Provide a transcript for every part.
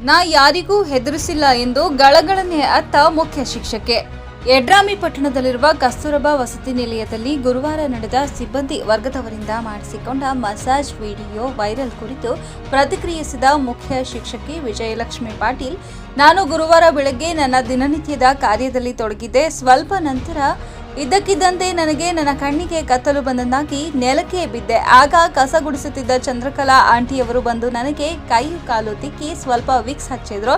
ನಾ ಯಾರಿಗೂ ಹೆದರಿಸಿಲ್ಲ ಎಂದು ಗಳಗಳನೆ ಅತ್ತ ಮುಖ್ಯ ಶಿಕ್ಷಕಿ. ಯಡ್ರಾಮಿ ಪಟ್ಟಣದಲ್ಲಿರುವ ಕಸ್ತೂರಬಾ ವಸತಿ ನಿಲಯದಲ್ಲಿ ಗುರುವಾರ ನಡೆದ ಸಿಬ್ಬಂದಿ ವರ್ಗದವರಿಂದ ಮಾಡಿಸಿಕೊಂಡ ಮಸಾಜ್ ವಿಡಿಯೋ ವೈರಲ್ ಕುರಿತು ಪ್ರತಿಕ್ರಿಯಿಸಿದ ಮುಖ್ಯ ಶಿಕ್ಷಕಿ ವಿಜಯಲಕ್ಷ್ಮಿ ಪಾಟೀಲ್, ನಾನು ಗುರುವಾರ ಬೆಳಗ್ಗೆ ನನ್ನ ದಿನನಿತ್ಯದ ಕಾರ್ಯದಲ್ಲಿ ತೊಡಗಿದ್ದೆ. ಸ್ವಲ್ಪ ನಂತರ ಇದ್ದಕ್ಕಿದ್ದಂತೆ ನನಗೆ ನನ್ನ ಕಣ್ಣಿಗೆ ಕತ್ತಲು ಬಂದನಾಗಿ ನೆಲಕ್ಕೆ ಬಿದ್ದೆ. ಆಗ ಕಸ ಗುಡಿಸುತ್ತಿದ್ದ ಚಂದ್ರಕಲಾ ಆಂಟಿಯವರು ಬಂದು ನನಗೆ ಕೈ ಕಾಲು ತಿಕ್ಕಿ ಸ್ವಲ್ಪ ವಿಕ್ಸ್ ಹಚ್ಚಿದ್ರು.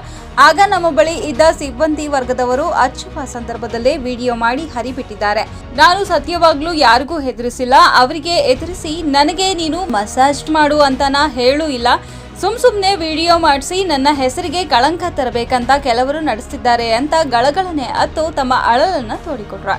ಆಗ ನಮ್ಮ ಬಳಿ ಇದ್ದ ಸಿಬ್ಬಂದಿ ವರ್ಗದವರು ಹಚ್ಚುವ ಸಂದರ್ಭದಲ್ಲೇ ವಿಡಿಯೋ ಮಾಡಿ ಹರಿಬಿಟ್ಟಿದ್ದಾರೆ. ನಾನು ಸತ್ಯವಾಗ್ಲೂ ಯಾರಿಗೂ ಹೆದರಿಸಿಲ್ಲ. ಅವರಿಗೆ ಎದುರಿಸಿ ನನಗೆ ನೀನು ಮಸಾಜ್ ಮಾಡು ಅಂತ ನಾ ಹೇಳೂ ಇಲ್ಲ. ಸುಮ್ ಸುಮ್ನೆ ವಿಡಿಯೋ ಮಾಡಿಸಿ ನನ್ನ ಹೆಸರಿಗೆ ಕಳಂಕ ತರಬೇಕಂತ ಕೆಲವರು ನಡೆಸ್ತಿದ್ದಾರೆ ಅಂತ ಗಳಗಳನೆ ಅತ್ತು ತಮ್ಮ ಅಳಲನ್ನ ತೋಡಿಕೊಟ್ರ.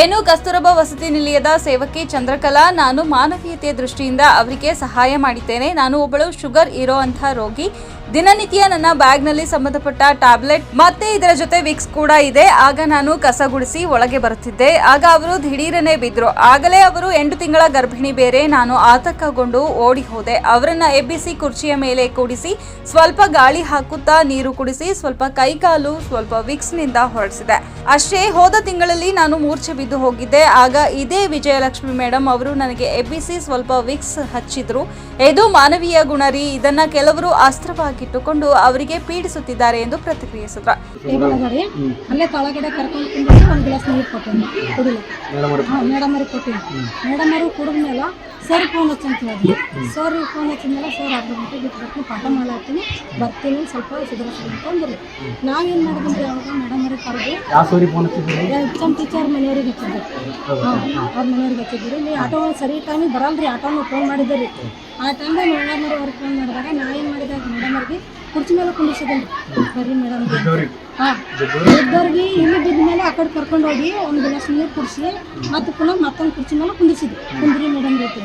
ಏನು ಕಸ್ತೂರಬಾ ವಸತಿ ನಿಲಯದ ಸೇವಕಿ ಚಂದ್ರಕಲಾ, ನಾನು ಮಾನವೀಯತೆಯ ದೃಷ್ಟಿಯಿಂದ ಅವರಿಗೆ ಸಹಾಯ ಮಾಡಿದ್ದೇನೆ. ನಾನು ಒಬ್ಬಳು ಶುಗರ್ ಇರೋ ಅಂಥ ರೋಗಿ. ದಿನನಿತ್ಯ ನನ್ನ ಬ್ಯಾಗ್ನಲ್ಲಿ ಸಂಬಂಧಪಟ್ಟ ಟ್ಯಾಬ್ಲೆಟ್, ಮತ್ತೆ ಇದರ ಜೊತೆ ವಿಕ್ಸ್ ಕೂಡ ಇದೆ. ಆಗ ನಾನು ಕಸ ಗುಡಿಸಿ ಒಳಗೆ ಬರುತ್ತಿದ್ದೆ. ಆಗ ಅವರು ದಿಢೀರನೆ ಬಿದ್ರು. ಆಗಲೇ ಅವರು ಎಂಟು ತಿಂಗಳ ಗರ್ಭಿಣಿ ಬೇರೆ. ನಾನು ಆತಂಕಗೊಂಡು ಓಡಿ ಹೋದೆ ಅವರನ್ನ ಎಬ್ಬಿಸಿ ಕುರ್ಚಿಯ ಮೇಲೆ ಕೂಡಿಸಿ ಸ್ವಲ್ಪ ಗಾಳಿ ಹಾಕುತ್ತಾ ನೀರು ಕುಡಿಸಿ ಸ್ವಲ್ಪ ಕೈಕಾಲು, ಸ್ವಲ್ಪ ವಿಕ್ಸ್ನಿಂದ ಹೊರಡಿಸಿದೆ. ಅಷ್ಟೇ ಹೋದ ತಿಂಗಳಲ್ಲಿ ನಾನು ಮೂರ್ಛೆ ಬಿದ್ದು ಹೋಗಿದ್ದೆ ಆಗ ಇದೇ ವಿಜಯಲಕ್ಷ್ಮಿ ಮೇಡಮ್ ಅವರು ನನಗೆ ಎಬ್ಬಿಸಿ ಸ್ವಲ್ಪ ವಿಕ್ಸ್ ಹಚ್ಚಿದ್ರು. ಇದು ಮಾನವೀಯ ಗುಣ ರೀ ಇದನ್ನ ಕೆಲವರು ಅಸ್ತ್ರವಾಗಿಟ್ಟುಕೊಂಡು ಅವರಿಗೆ ಪೀಡಿಸುತ್ತಿದ್ದಾರೆ ಎಂದು ಪ್ರತಿಕ್ರಿಯಿಸಿದ್ರು. ಅಲ್ಲೇ ತಳಗಡೆ ಕರ್ಕೊಂಡು ಒಂದು ಗ್ಲಾಸ್ ನೀರು ಮೇಡಮ್ ಅವ್ರಿಗೆ ಕೊಟ್ಟಿನಿ. ಮೇಡಮ್ ಅವ್ರಿಗೆ ಕುಡಿದ ಮೇಲೆ ಸರ್ ಫೋನ್ ಹಚ್ಚಿ ಅಂತ ಹೇಳಿದ್ರು ಸರ್ ಫೋನ್ ಹಚ್ಚಿದ ಮೇಲೆ ಸರ್ ಅರ್ಧ ಗಂಟೆ ಬಿಟ್ಟು ಬರ್ತೀನಿ ಪಾಠ ಮಾಡ್ತೀನಿ ಬರ್ತೀನಿ ಸ್ವಲ್ಪ ಸುಧಾರಿಸ್ತೀನಿ ಅಂತ ಅಂದ್ರಿ. ನಾವೇನು ಮಾಡಿದ್ರಿ ಅವಾಗ ಮೇಡಮ್ ಅವ್ರಿಗೆ ಕರೆದು ಟೀಚರ್ ಮನೆಯವ್ರಿಗೆ ಹಚ್ಚಿದ್ರು ಅವ್ರ ಮನೆಯವ್ರಿಗೆ ಹಚ್ಚಿದ್ರು ಇಲ್ಲಿ ಆಟೋ ಸರಿ ಟೈಮಿಗೆ ಬರಲ್ರಿ, ಆಟೋನ ಫೋನ್ ಮಾಡಿದ್ದೆ ರೀ. ಆ ಟೈಮ್ದಾಗ ಅವ್ರಿಗೆ ಫೋನ್ ಮಾಡಿದಾಗ ನಾ ಏನು ಮಾಡಿದೆ ಅವ್ರಿಗೆ ಕುರ್ಚಿ ಮೇಲೆ ಕುಂದಿಸಿದ್ದೀನಿ ಬರ್ರಿ ಮೇಡಮ್ ಹಾಂ. ಇದ್ದವ್ರಿಗೆ ಇಲ್ಲಿ ಬಿದ್ದ ಮೇಲೆ ಆ ಕಡೆ ಕರ್ಕೊಂಡು ಹೋಗಿ ಒಂದು ಗ್ಲಾಸ್ ನೀರು ಕುಡಿಸಿ ಮತ್ತೆ ಪುನಃ ಮತ್ತೊಂದು ಕುರ್ಚಿ ಮೇಲೆ ಕುಂದಿಸಿದ್ವಿ ಕುಂದ್ರಿ ಮೇಡಮ್ ಜೊತೆ.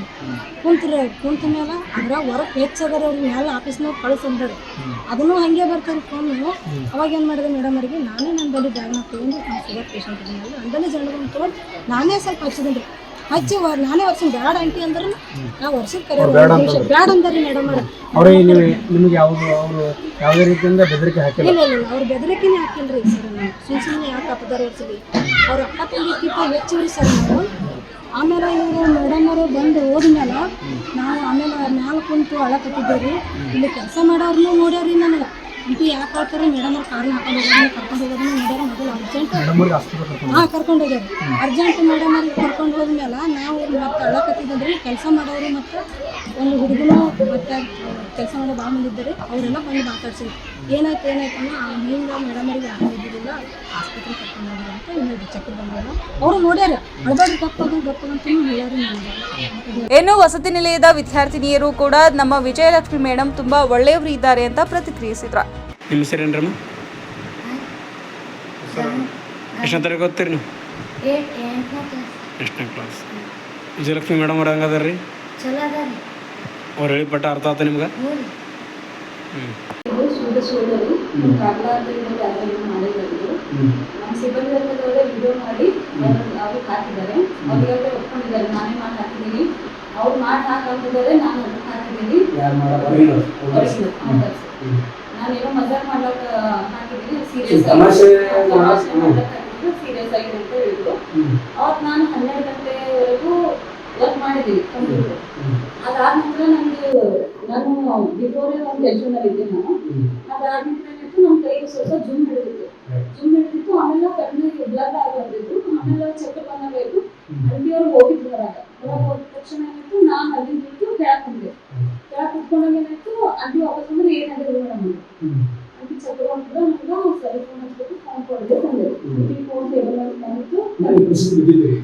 ಕುಂತ್ರಿ ಕುಂತ ಮೇಲೆ ಅದ್ರ ಹೊರಗೆ ಹೆಚ್ಚದಾರ ಅವ್ರಿಗೆ ಮೇಲೆ ಆಫೀಸ್ನಾಗ ಕಳಿಸಂದ್ರೆ ಅದನ್ನು ಹಂಗೆ ಬರ್ತಾರೆ ಫೋನು ಅವಾಗ ಏನು ಮಾಡಿದೆ ಮೇಡಮ್ ಅವರಿಗೆ ನಾನೇ ನನ್ನ ಬಳಿ ಬ್ಯಾಗ್ನ ತೊಗೊಂಡು ನಾನು ಶುಗರ್ ಪೇಷಂಟ್ ಮೇಲೆ ಅಂದಲ್ಲಿ ಜಂಡು ತೊಗೊಂಡು ನಾನೇ ಸ್ವಲ್ಪ ಹಚ್ಚಿದ್ದೀನಿ. ಹಚ್ಚಿ ವ- ನಾನೇ ವರ್ಷ ಬ್ಯಾಡ ಆಂಟಿ ಅಂದ್ರ ನಾ ವರ್ಷಕ್ಕೆ ಕರೆ ಬ್ಯಾಡ ಅಂದಾರಿ ಮೇಡಮ್ ಅವ್ರು. ಅವ್ರಿಗೆ ನೀವು ನಿಮಗೆ ಯಾವುದು ಅವರು ಯಾವುದೇ ರೀತಿಯಿಂದ ಬೆದರಿಕೆ ಹಾಕಿಲ್ಲ. ಇಲ್ಲ ಇಲ್ಲ ಅವ್ರ ಬೆದರಿಕೆನೇ ಹಾಕಿಲ್ರಿ ಸರ್ ನಾವು ಸುಮ್ ಸುಮ್ಮನೆ ಯಾಕೆ ಅಪ್ಪದಾರ ಇರ್ತೀವಿ ಅವ್ರ ಅಪ್ಪ ತಂಗಿಕ್ಕಿಂತ ಹೆಚ್ಚಿವ್ರಿ ಸರ್ ನಾವು ಆಮೇಲೆ ಇವರು ಮೇಡಮ್ ಅವರು ಬಂದು ಹೋದ್ಮೇಲೆ ನಾವು ಆಮೇಲೆ ಮ್ಯಾಲ ಕುಂತು ಅಳಕತ್ತಿದ್ದೇವೆ. ಇಲ್ಲಿ ಕೆಲಸ ಮಾಡೋರ್ನು ನೋಡ್ಯಾವ್ರಿ ನನಗೆ. ಅಂತ ಯಾಕೆ ಹೇಳ್ತಾರೆ ಮೇಡಮ್ ಅವ್ರು ಕಾರಣ ಹಾಕೊಂಡು ಹೋಗೋದನ್ನ ಕರ್ಕೊಂಡು ಹೋಗೋದನ್ನ ಮೊದಲು ಅರ್ಜೆಂಟ್ ಕರ್ಕೊಂಡು ಹಾಂ ಕರ್ಕೊಂಡು ಹೋಗ್ಯಾರ ಅರ್ಜೆಂಟ್ ಮೇಡಮ್ ಅವ್ರಿಗೆ ಕರ್ಕೊಂಡು ಹೋದ್ಮೇಲೆ ನಾವು ಮತ್ತೆ ಅಳಕತ್ತಿದ್ರೆ ಕೆಲಸ ಮಾಡೋರು ಮತ್ತು ಒಂದು ಹುಡುಗನು ಮತ್ತೆ ಕೆಲಸ ಮಾಡೋ ಬಾ ಮುಂದಿದ್ದಾರೆ ಅವರೆಲ್ಲ ಬಂದು ಮಾತಾಡ್ಸಿದ್ರು. ಏನಾಯ್ತು ಏನಾಯ್ತು ಅನ್ನೋ ಹಿಂಗೆ ಮೇಡಮ್ ಅವ್ರಿಗೆ ಇದ್ದಿರಲಿಲ್ಲ ಆಸ್ಪತ್ರೆ ಕರ್ಕೊಂಡು ಹೋಗ್ಯಾರ ಅಂತ ಇನ್ನೊಂದು ಚಕ್ರ ಬಂದಿಲ್ಲ ಅವರು ನೋಡ್ಯಾರ ಅಳಬಾರ್ದು ಗಪ್ಪದು ಗಪ್ಪದು ಅಂತ ಹೇಳ್ಯಾರ ಏನು ವಸತಿ ನಿಲಯದ ವಿದ್ಯಾರ್ಥಿನಿಯರು ಕೂಡ ನಮ್ಮ ವಿಜಯಲಕ್ಷ್ಮಿ ಮೇಡಮ್ ತುಂಬಾ ಒಳ್ಳೆಯವರು ಇದ್ದಾರೆ ಅಂತ ಪ್ರತಿಕ್ರಿಯಿಸಿದ್ರು. ನಿಮ್ಮ ಹೆಸರೇನ್ರಮ್ಮ ಎಷ್ಟನೇ ತರಗತಿ ಓದ್ತೀರಿ ನೀವು? ಎಷ್ಟನೇ ಕ್ಲಾಸ್ ವಿಜಯಲಕ್ಷ್ಮಿ ಮೇಡಮ್ ಅವ್ರು ಹಂಗದಾರ ರೀ ಅವ್ರು ಹೇಳಿ ಪಟ್ಟ ಅರ್ಥ ಆತ ನಿಮ್ಗೆ? ಅವ್ರು ಮಾಡಿ ಹಾಕಿದ್ದಾರೆ. ನಾನು ಹಾಕಿದ್ದೀನಿ. ನಾನೇನೋ ಮಜಾಕ್ ಮಾಡ್ಲಕ್ಕ ಹಾಕಿದ್ದೀನಿ ಸೀರಿಯಸ್ ತಮಾಷೆ ಸೀರಿಯಸ್ ಆಗಿ ಅಂತ ಹೇಳಿದ್ರು. ಅವತ್ತು ನಾನು ಹನ್ನೆರಡು ಗಂಟೆವರೆಗೂ ವರ್ಕ್ ಮಾಡಿದ್ದೀನಿ ಕಂಪ್ಯೂಟರ್. ಅದಾದ ನಂತರ ನನಗೆ ನಾನು ಬಿಫೋರೇ ಒಂದು ಟೆನ್ಷನಲ್ಲಿ ಇದ್ದೆ ನಾನು. ಅದಾದ ನಂತರ ಏನಾಯ್ತು ನಮ್ಮ ಕೈ ಸ್ವಲ್ಪ ಜುಮ್ ಹಿಡಿದಿತ್ತು. ಜುಮ್ ಹಿಡಿದಿತ್ತು ಆಮೇಲೆ ಕಣ್ಣಿಗೆ ಬ್ಲಡ್ ಆಗಿ ಬಂದಿತ್ತು. ಆಮೇಲೆ ಬಂದಾಗ ಬಂದಾಗಾಯ್ತು ಅಲ್ಲಿ ಅವ್ರು ಹೋಗಿದ್ರು ಹೊರಗೆ. ಹೊರಗೆ ಹೋದ ತಕ್ಷಣ ಏನಾಯ್ತು ನಾನು ಅಲ್ಲಿಂದ ಬಿಟ್ಟು ಕೆಳಗೆ ಕುಂತೆ ಕೆಳಗೆ ಕುತ್ಕೊಂಡಾಗ ಏನಾಯ್ತು ಅಲ್ಲಿ ವಾಪಸ್ ಬಂದ್ರೆ ಏನಾಗಿದೆ ಮೇಡಮ್ ಅಂತ ಚಕ್ರ ಬಂದ್ರೆ ನನಗೆ ಸರಿ ಫೋನ್ ಹಚ್ಬಿಟ್ಟು ಫೋನ್ ಕೊಡದೆ ಬಂದೆ ಈ ಫೋನ್ ಟೇಬಲ್ ಮೇಲೆ ನನಗೆ ಖುಷಿ ಬಿದ್ದಿದ್ದೀರಿ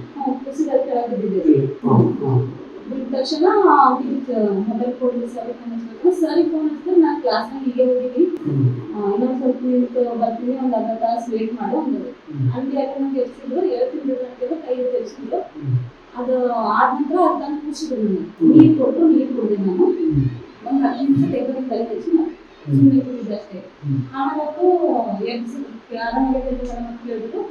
ಕುಸಿದಲ್ಲಿ ಕೆಳಗೆ ಬಿದ್ದಿದ್ದೆ ಹಾಂ ಹಾಂ. ಬಿದ್ದ ತಕ್ಷಣ ಅವ್ರಿಗೆ ಮೊಬೈಲ್ ಫೋನ್ ಸರಿ ಫೋನ್ ಹಚ್ಬೇಕು ಸರಿ ಫೋನ್ ಹಚ್ಚಿದ್ರೆ ನಾನು ಕ್ಲಾಸ್ನಾಗ ಹೀಗೆ ಹೋಗಿದ್ದೀನಿ. ಇನ್ನೊಂದು ಸ್ವಲ್ಪ ನಿಂತು ಬರ್ತೀನಿ. ಒಂದು ಅರ್ಧ ತಾಸು ವೇಟ್ ಮಾಡು ಅಂದರು. ಅಲ್ಲಿ ಯಾಕೆ ನಂಗೆ ಎಬ್ಸಿದ್ರು. ಕೈ ಎಬ್ಸಿದ್ರು. ಅದು ಆದ ನಂತರ ಅರ್ಧ ಕೂಸಿದ್ರು ನನಗೆ. ನೀರು ಕೊಟ್ಟರು ನೀರು ಕುಡಿದೆ ನಾನು. ಒಂದು ಹತ್ತು ನಿಮಿಷ ಟೇಬಲ್ ಕೈ ಹಚ್ಚಿ ನಾನು ಸುಮ್ಮನೆ ಕೂಡಿದ್ದಷ್ಟೇ ಆಮೇಲೆ ಅದು ಎಗ್ಸ್ ಆರಾಮಾಗಿದ್ದು ಕೇಳಿದ್ರು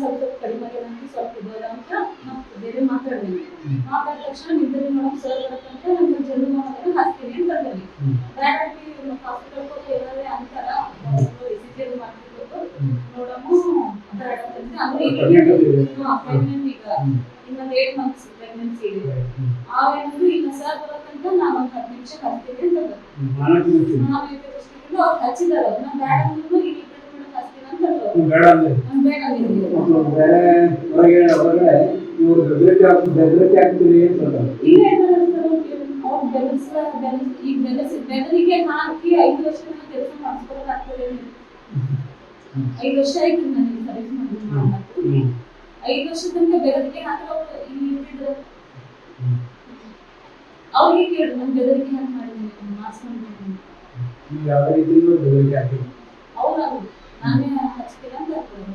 ಸ್ವಲ್ಪ ಕಡಿಮೆ ಸ್ವಲ್ಪ ಬರೋಣ ಅಂತ ಮತ್ತೆ ಬೇರೆ ಮಾತಾಡಿದ್ವಿ ಮಾತಾಡಿದ ತಕ್ಷಣ ನಿದ್ರೆ ಮಾಡಕ್ ಸರ್ ಬರ್ತಂತ ನಮ್ಮ ಜಲ್ದಿ ಮಾಡೋದ್ರೆ ಹಾಸ್ತೀನಿ ಅಂತ ಬಂದ್ರಿ ಡೈರೆಕ್ಟ್ ಹಾಸ್ಪಿಟಲ್ ಹೋಗಿ ಏನಾದ್ರೆ ಅಂತಾರ ಎ ಸಿ ಜಿ ಅಪಾಯಿಂಟ್ಮೆಂಟ್ ಈಗ. ಇನ್ನ ಏಟ್ ಮಂತ್ಸ್ ಪ್ರೆಗ್ನೆನ್ಸಿ ಇದೆ. ಆ ಏನು ಈಗ ಸರ್ ಬರತ್ತೆ ಬರೋತಂಕ ನಾನು ಒಂದು ಹತ್ತು ನಿಮಿಷ ಹಚ್ತೀನಿ ಅಂತ ಅಂದ್ರು. ನಾಲ್ಕು ನಿಮಿಷ ನಾವು ಇವತ್ತು ದೃಷ್ಟಿಯಿಂದ ಅವ್ರು ಹಚ್ಚಿದಾರೆ ಅವ್ರು. ನಾನು ಬೇಡ ಅಂದ್ರು ಈಗ ಇಬ್ಬರು ಕೂಡ ಹಚ್ತೀನಿ ಅಂತ ಅಂದ್ರು. ನೀವು ಬೇಡ ಅಂದ್ರೆ ನಾನು ಬೇಡ ಅಂದಿದ್ದೀನಿ. ಮತ್ತು ಬೇರೆ ಹೊರಗೆ ಹೊರಗಡೆ ನೀವು ಬೆದರಿಕೆ ಹಾಕ್ ಬೆದರಿಕೆ ಹಾಕ್ತೀರಿ ಅಂತ ಹೇಳ್ತಾರೆ. ಈಗ ಏನಾದ್ರು ಅವ್ರು ಬೆದರಿಸ ಬೆದರಿಸಿ ಈಗ ಬೆದರಿಸಿ ಬೆದರಿಗೆ ಹಾಕಿ ಐದು ವರ್ಷ ನಾನು ಕೆಲಸ ಮಾಡಿಸ್ಕೊಳಕ್ಕಾಗ್ತದೆ ಐದು ವರ್ಷ ಆಯ್ತು ನನಗೆ ಸರ್ವಿಸ್ ಮಾಡಿ ಮಾಡ್ಬೇಕು. ಹ್ಮ್. ಐದು ವರ್ಷ ತನಕ ಬೆದರಿಕೆ ಹಾಕಿ ಅವ್ರು ಇಲ್ಲಿ ಇರ್ತಿದ್ರು ಅವ್ರಿಗೆ ಕೇಳು ನಾನು ಬೆದರಿಕೆ ಹಾಕಿ ಮಾಡಿದ್ದೀನಿ ಮಾಸ್ ಮಾಡಿದ್ದೀನಿ ನೀವು ಯಾವುದೇ ರೀತಿಯಿಂದ ಬೆದರಿಕೆ ಹಾಕಿ ಅವ್ರು ಅದು ನಾನೇ ಹಚ್ತೀನಿ ಅಂತ ಹೇಳ್ತಾರೆ.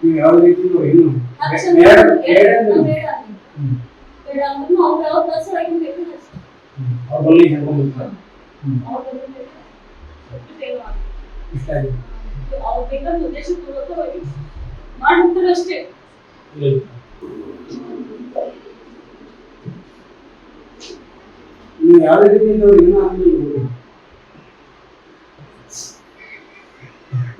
ನೀವು ಯಾವುದೇ ರೀತಿಯಿಂದ ಏನು ಹಚ್ಚ ಬೇಡ ನಾನು ಬೇಡ ಬೇಡ ಅಂದ್ರೆ ಬೇಡ ಅಂತೀನಿ. ಹ್ಮ್. ಬೇಡ ಅಂದ್ರೂ ಅವ್ರು ಯಾವ ಕೆಲಸ ಆಗಿನ ಬೇಕು ಹಚ್ತೀನಿ. ಹ್ಮ್. ಅವ್ರ ಬಲ್ಲಿ ಹೇಳ್ಕೊಂಡ್ಬಿಡ್ತಾರೆ ಹ್ಮ್. ಅವ್ರು ಬೆದರಿಕೆ ಬೇಡ ಅಂತ. ಇಷ್ಟ ಆಗಿದೆ ಅವ್ರು ಬೇಕಾದ ಉದ್ದೇಶ ಪೂರ್ವಕವಾಗಿ ಮಾಡ್ತಾರೆ ಅಷ್ಟೇ ನೀವು ಯಾವುದೇ ರೀತಿಯಿಂದ ಅವ್ರು ಏನೂ ಹಾಕ್ಲಿಲ್ಲ